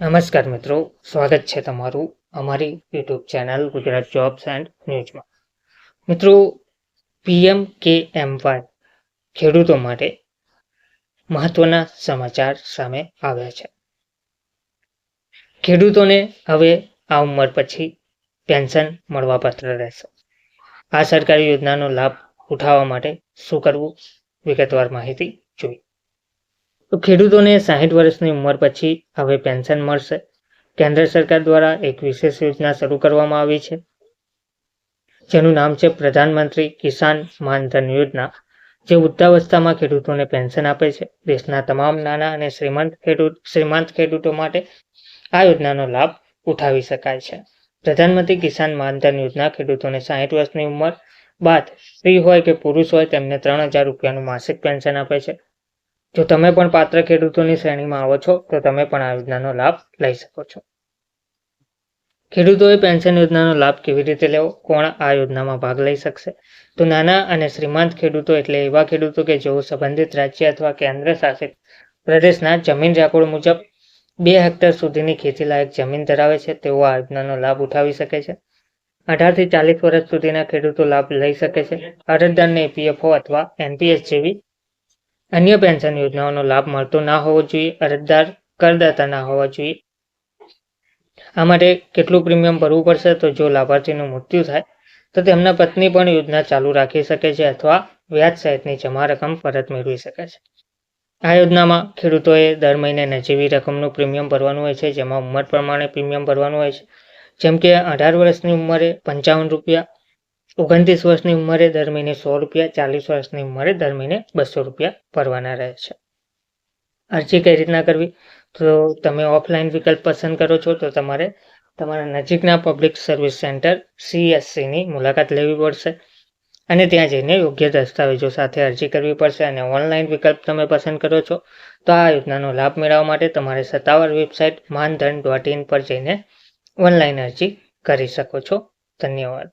નમસ્કાર મિત્રો, સ્વાગત છે તમારું અમારી YouTube channel Gujarat jobs and ન્યૂઝમાં મિત્રો પીએમ કે એમ વાય ખેડૂતો માટે મહત્વના સમાચાર સામે આવ્યા છે. ખેડૂતોને હવે આ ઉંમર પછી પેન્શન મળવાપાત્ર રહેશે. આ સરકારી યોજનાનો લાભ ઉઠાવવા માટે શું કરવું? વિગતવાર માહિતી જોઈએ. તો ખેડૂતોને સાહીઠ વર્ષની ઉંમર પછી હવે પેન્શન મળશે. કેન્દ્ર સરકાર દ્વારા એક વિશેષ યોજના શરૂ કરવામાં આવી છે, જેનું નામ છે પ્રધાનમંત્રી કિસાન માનધન યોજના, જે વૃદ્ધાવસ્થામાં ખેડૂતોને પેન્શન આપે છે. દેશના તમામ નાના અને શ્રીમંત ખેડૂત, શ્રીમંત ખેડૂતો માટે આ યોજનાનો લાભ ઉઠાવી શકાય છે. પ્રધાનમંત્રી કિસાન માનધન યોજના ખેડૂતોને સાહીઠ વર્ષની ઉંમર બાદ સ્ત્રી હોય કે પુરુષ હોય તેમને ત્રણ હજાર રૂપિયાનું માસિક પેન્શન આપે છે. જો તમે પણ પાત્ર ખેડૂતોની શ્રેણીમાં આવો છો, તો તમે પણ આ યોજનાનો લાભ લઈ શકો છો. ખેડૂતોએ પેન્શન યોજનાનો લાભ કેવી રીતે લેવો? કોણ આ યોજનામાં ભાગ લઈ શકશે? તો નાના અને શ્રીમંત ખેડૂતો એટલે એવા ખેડૂતો કે જેઓ સંબંધિત રાજ્ય અથવા કેન્દ્ર શાસિત પ્રદેશના જમીન રેકોર્ડ મુજબ બે હેક્ટર સુધીની ખેતીલાયક જમીન ધરાવે છે, તેઓ આ યોજનાનો લાભ ઉઠાવી શકે છે. અઢારથી ચાલીસ વર્ષ સુધીના ખેડૂતો લાભ લઈ શકે છે. અરજદારને એપીએફઓ અથવા એનપીએસ જેવી અન્ય પેન્શન યોજનાઓનો લાભ મળતો ના હોવો જોઈએ, અરજદાર કરદાતા ના હોવા જોઈએ. આ માટે કેટલું પ્રીમિયમ ભરવું પડશે? તો જો લાભાર્થીનું મૃત્યુ થાય, તો તેમના પત્ની પણ યોજના ચાલુ રાખી શકે છે અથવા વ્યાજ સહિતની જમા રકમ પરત મેળવી શકે છે. આ યોજનામાં ખેડૂતોએ દર મહિને નજીવી રકમનું પ્રીમિયમ ભરવાનું હોય છે, જેમાં ઉંમર પ્રમાણે પ્રીમિયમ ભરવાનું હોય છે. જેમ કે અઢાર વર્ષની ઉંમરે પંચાવન રૂપિયા ઓગણત્રીસ વર્ષની ઉંમરે દર મહિને સો રૂપિયા, ચાલીસ વર્ષની ઉંમરે દર મહિને બસો રૂપિયા ભરવાના રહે છે. અરજી કઈ રીતના કરવી? તો તમે ઓફલાઈન વિકલ્પ પસંદ કરો છો, તો તમારે તમારા નજીકના પબ્લિક સર્વિસ સેન્ટર સીએસસીની મુલાકાત લેવી પડશે અને ત્યાં જઈને યોગ્ય દસ્તાવેજો સાથે અરજી કરવી પડશે અને ઓનલાઈન વિકલ્પ તમે પસંદ કરો છો, તો આ યોજનાનો લાભ મેળવવા માટે તમારે સત્તાવાર વેબસાઇટ માનધન ડોટ ઇન પર જઈને ઓનલાઈન અરજી કરી શકો છો. ધન્યવાદ.